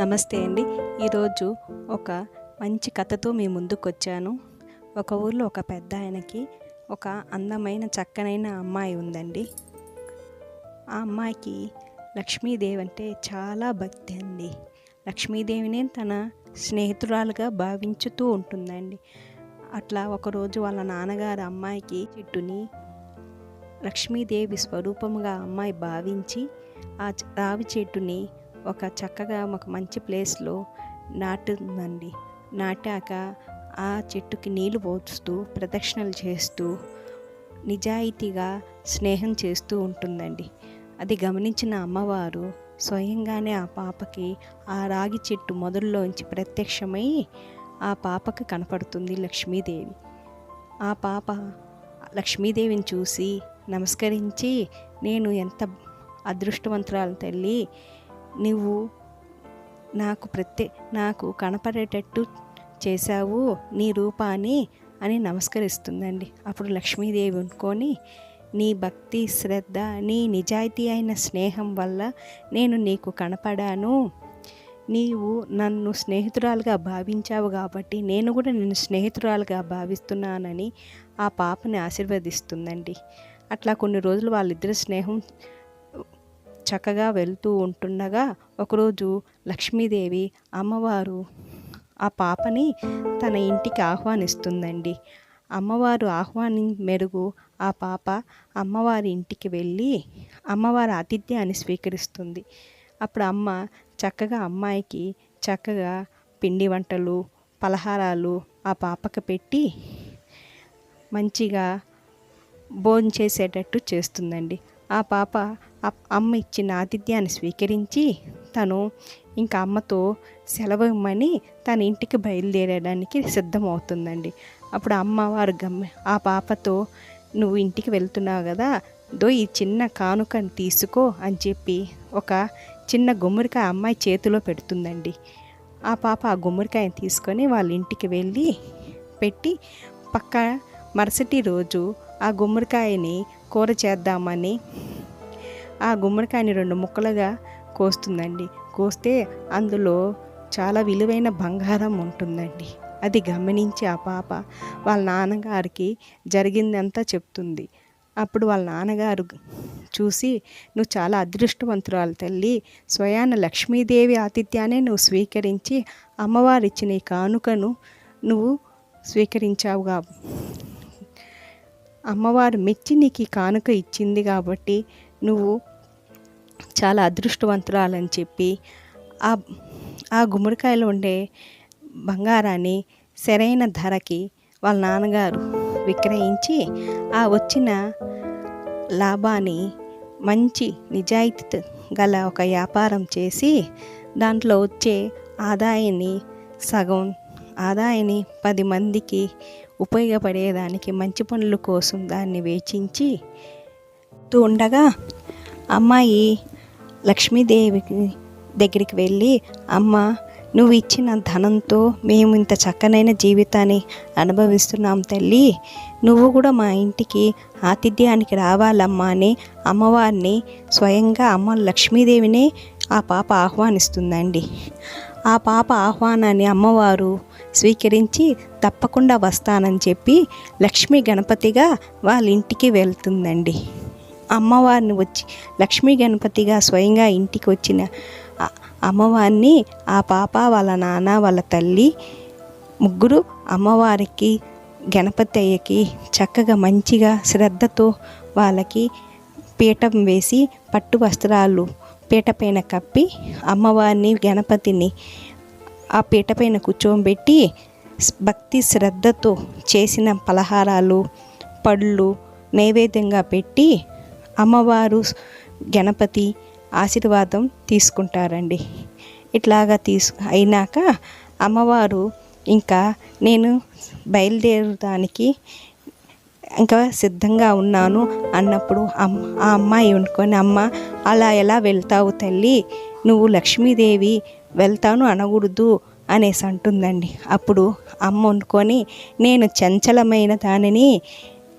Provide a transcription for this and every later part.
నమస్తే అండి. ఈరోజు ఒక మంచి కథతో మీ ముందుకు వచ్చాను ఒక ఊర్లో ఒక పెద్ద ఆయనకి ఒక అందమైన చక్కనైన అమ్మాయి ఉందండి. ఆ అమ్మాయికి లక్ష్మీదేవి అంటే చాలా భక్తి అండి. లక్ష్మీదేవినే తన స్నేహితురాలుగా భావించుతూ ఉంటుందండి. అట్లా ఒకరోజు వాళ్ళ నాన్నగారు అమ్మాయికి చెట్టుని లక్ష్మీదేవి స్వరూపముగా అమ్మాయి భావించి ఆ రావి చెట్టుని ఒక చక్కగా ఒక మంచి ప్లేస్లో నాటుందండి నాటాక ఆ చెట్టుకి నీళ్ళు పోస్తూ ప్రదక్షిణలు చేస్తూ నిజాయితీగా స్నేహం చేస్తూ ఉంటుందండి. అది గమనించిన అమ్మవారు స్వయంగానే ఆ పాపకి ఆ రాగి చెట్టు మొదల్లోంచి ప్రత్యక్షమై ఆ పాపకి కనపడుతుంది లక్ష్మీదేవి. ఆ పాప లక్ష్మీదేవిని చూసి నమస్కరించి నేను ఎంత అదృష్టవంతురాలు తల్లి నువ్వు నాకు ప్రత్యే నాకు కనపడేటట్టు చేశావు నీ రూపాన్ని అని నమస్కరిస్తుందండి. అప్పుడు లక్ష్మీదేవి అనుకొని నీ భక్తి శ్రద్ధ నీ నిజాయితీ అయిన స్నేహం వల్ల నేను నీకు కనపడాను. నీవు నన్ను స్నేహితురాలుగా భావించావు కాబట్టి నేను కూడా నిన్ను స్నేహితురాలుగా భావిస్తున్నానని ఆ పాపని ఆశీర్వదిస్తుందండి. అట్లా కొన్ని రోజులు వాళ్ళిద్దరి స్నేహం చక్కగా వెళ్తూ ఉంటుండగా ఒకరోజు లక్ష్మీదేవి అమ్మవారు ఆ పాపని తన ఇంటికి ఆహ్వానిస్తుందండి. అమ్మవారు ఆహ్వాని మెరుగు ఆ పాప అమ్మవారి ఇంటికి వెళ్ళి అమ్మవారి ఆతిథ్యాన్ని స్వీకరిస్తుంది. అప్పుడు అమ్మ చక్కగా అమ్మాయికి చక్కగా పిండి వంటలు పలహారాలు ఆ పాపకు పెట్టి మంచిగా భోజనం చేసేటట్టు చేస్తుందండి. ఆ పాప అమ్మ ఇచ్చిన ఆతిథ్యాన్ని స్వీకరించి తను ఇంకా అమ్మతో సెలవు ఇమ్మని తన ఇంటికి బయలుదేరడానికి సిద్ధమవుతుందండి. అప్పుడు అమ్మవారు గమ్మ ఆ పాపతో నువ్వు ఇంటికి వెళ్తున్నావు కదా దో ఈ చిన్న కానుకని తీసుకో అని చెప్పి ఒక చిన్న గుమ్మడికాయ అమ్మాయి చేతిలో పెడుతుందండి. ఆ పాప ఆ గుమ్మడికాయని తీసుకొని వాళ్ళ ఇంటికి వెళ్ళి పెట్టి పక్క మరుసటి రోజు ఆ గుమ్మడికాయని కూర చేద్దామని ఆ గుమ్మడికాయని రెండు ముక్కలుగా కోస్తుందండి. కోస్తే అందులో చాలా విలువైన బంగారం ఉంటుందండి. అది గమనించి ఆ పాప వాళ్ళ నాన్నగారికి జరిగిందంతా చెప్తుంది. అప్పుడు వాళ్ళ నాన్నగారు చూసి నువ్వు చాలా అదృష్టవంతురాలు తల్లి. స్వయాన లక్ష్మీదేవి ఆతిథ్యాన్ని నువ్వు స్వీకరించి అమ్మవారిచ్చిన ఈ కానుకను నువ్వు స్వీకరించావుగా. అమ్మవారు మెచ్చి నీకు ఈ కానుక ఇచ్చింది కాబట్టి నువ్వు చాలా అదృష్టవంతురాలని చెప్పి ఆ ఆ గుమ్మడికాయలో ఉండే బంగారాన్ని సరైన ధరకి వాళ్ళ నాన్నగారు విక్రయించి ఆ వచ్చిన లాభాన్ని మంచి నిజాయితీ గల ఒక వ్యాపారం చేసి దాంట్లో వచ్చే ఆదాయాన్ని సగం ఆదాయాన్ని పది మందికి ఉపయోగపడేదానికి మంచి పనుల కోసం దాన్ని వేచించి ఉండగా అమ్మాయి లక్ష్మీదేవికి దగ్గరికి వెళ్ళి అమ్మ నువ్వు ఇచ్చిన ధనంతో మేము ఇంత చక్కనైన జీవితాన్ని అనుభవిస్తున్నాం తల్లి. నువ్వు కూడా మా ఇంటికి ఆతిథ్యానికి రావాలమ్మా అని అమ్మవారిని స్వయంగా అమ్మ లక్ష్మీదేవినే ఆ పాప ఆహ్వానిస్తుందండి. ఆ పాప ఆహ్వానాన్ని అమ్మవారు స్వీకరించి తప్పకుండా వస్తానని చెప్పి లక్ష్మీ గణపతిగా వాళ్ళ ఇంటికి వెళ్తుందండి. అమ్మవారిని వచ్చి లక్ష్మీ గణపతిగా స్వయంగా ఇంటికి వచ్చిన అమ్మవారిని ఆ పాప వాళ్ళ నాన్న వాళ్ళ తల్లి ముగ్గురు అమ్మవారికి గణపతి అయ్యకి చక్కగా మంచిగా శ్రద్ధతో వాళ్ళకి పీఠం వేసి పట్టు వస్త్రాలు పీట పైన కప్పి అమ్మవారిని గణపతిని ఆ పీట పైన కూర్చోబెట్టి భక్తి శ్రద్ధతో చేసిన పలహారాలు పళ్ళు నైవేద్యంగా పెట్టి అమ్మవారు గణపతి ఆశీర్వాదం తీసుకుంటారండి. ఇట్లాగా తీసు అయినాక అమ్మవారు ఇంకా నేను బయలుదేరడానికి ఇంకా సిద్ధంగా ఉన్నాను అన్నప్పుడు అమ్మ ఆ అమ్మాయి వండుకొని అమ్మ అలా ఎలా వెళ్తావు తల్లి? నువ్వు లక్ష్మీదేవి వెళ్తాను అనకూడదు అనేసి అంటుందండి. అప్పుడు అమ్మ వండుకొని నేను చంచలమైన దానిని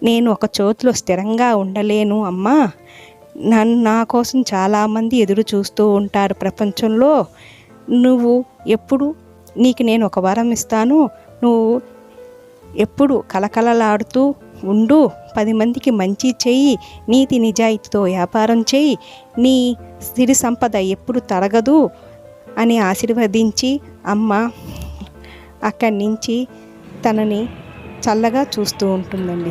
నేను ఒక చోటులో స్థిరంగా ఉండలేను అమ్మా. నన్ను నా కోసం చాలామంది ఎదురు చూస్తూ ఉంటారు ప్రపంచంలో. నువ్వు ఎప్పుడు నీకు నేను ఒక వరం ఇస్తాను. నువ్వు ఎప్పుడు కలకలలాడుతూ ఉండు. పది మందికి మంచి చెయ్యి నీతి నిజాయితీతో వ్యాపారం చేయి నీ సిరి సంపద ఎప్పుడు తరగదు. అని ఆశీర్వదించి అమ్మ అక్కడి నుంచి తనని చల్లగా చూస్తూ ఉంటుందండి.